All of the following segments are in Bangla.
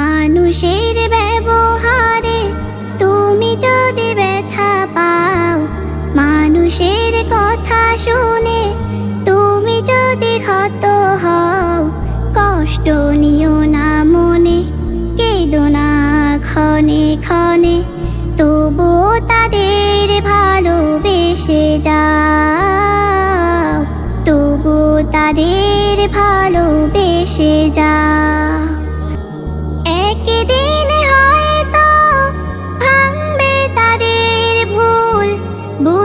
মানুষের ব্যবহারে তুমি যদি ব্যথা পাও, মানুষের কথা শুনে তুমি যদি ক্ষত হও, কষ্ট নিও না মনে, কেঁদো না ক্ষণে ক্ষণে, তবু তাদের ভালোবেসে যাও, তবু তাদের ভালোবেসে যাও।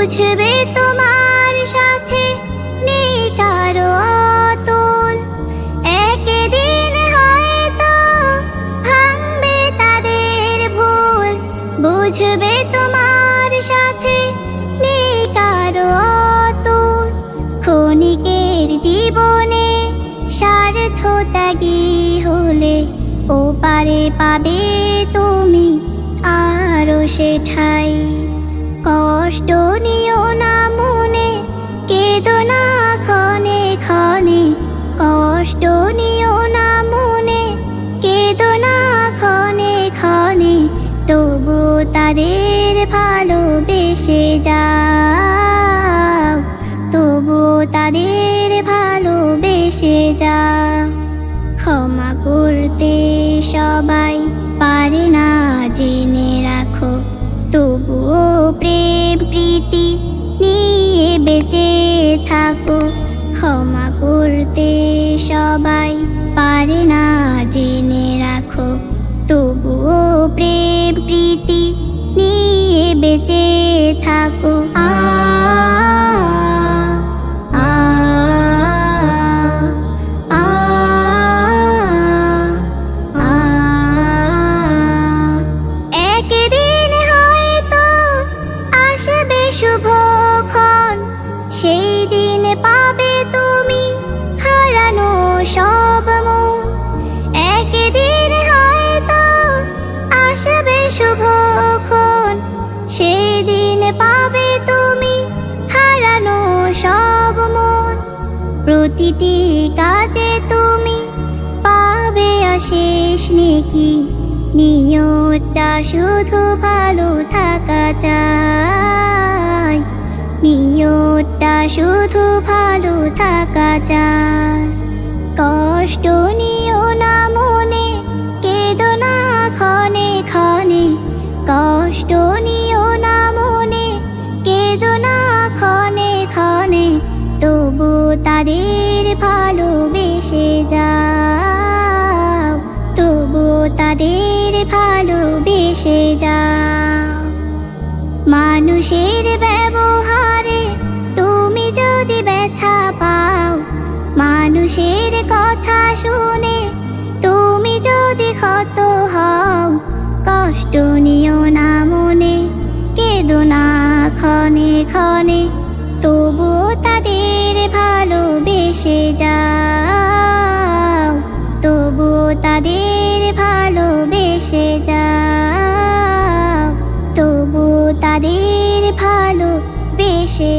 বুঝবে তোমার সাথে নেই কারও অতুল একদিন হয়তো তাদের ভুল। বুঝবে তোমার সাথে নেই কারও ক্ষণিকের জীবনে স্বার্থ ত্যাগী হলে ও পারে পাবে তুমি আরও সে ঠাই কষ্ট নিও না মনে, কেদো না ক্ষণে ক্ষণে। কষ্ট নিও না মনে, কেদো না ক্ষণে তবু তাদের ভালোবেসে যাও, তবু তাদের ভালোবেসে যাও। ক্ষমা করতে সবাই প্রীতি নিয়ে বেঁচে থাকো। ক্ষমা করতে সবাই পারে না জেনে রাখো। তবুও প্রেম প্রীতি নিয়ে বেঁচে থাকো। শুভক্ষণ সেই দিন পাবে তুমি হারানো সব মন। প্রতিটি কাজে তুমি পাবে অশেষ নেকি। নিয়তটা শুধু ভালো থাকা চাই। নিয়তটা শুধু ভালো থাকা চাই। কষ্ট ভালোবেসে যাও তবু তাদের ভালোবেসে যাও। মানুষের ব্যবহারে তুমি যদি ব্যথা পাও, মানুষের কথা শুনে তুমি যদি ক্ষত হও, কষ্ট নিও না মনে, কেদো না ক্ষণে ক্ষণে তবু তাদের ভালোবেসে যাও তবু তাদের ভালোবেসে যাও তবু তাদের ভালোবেসে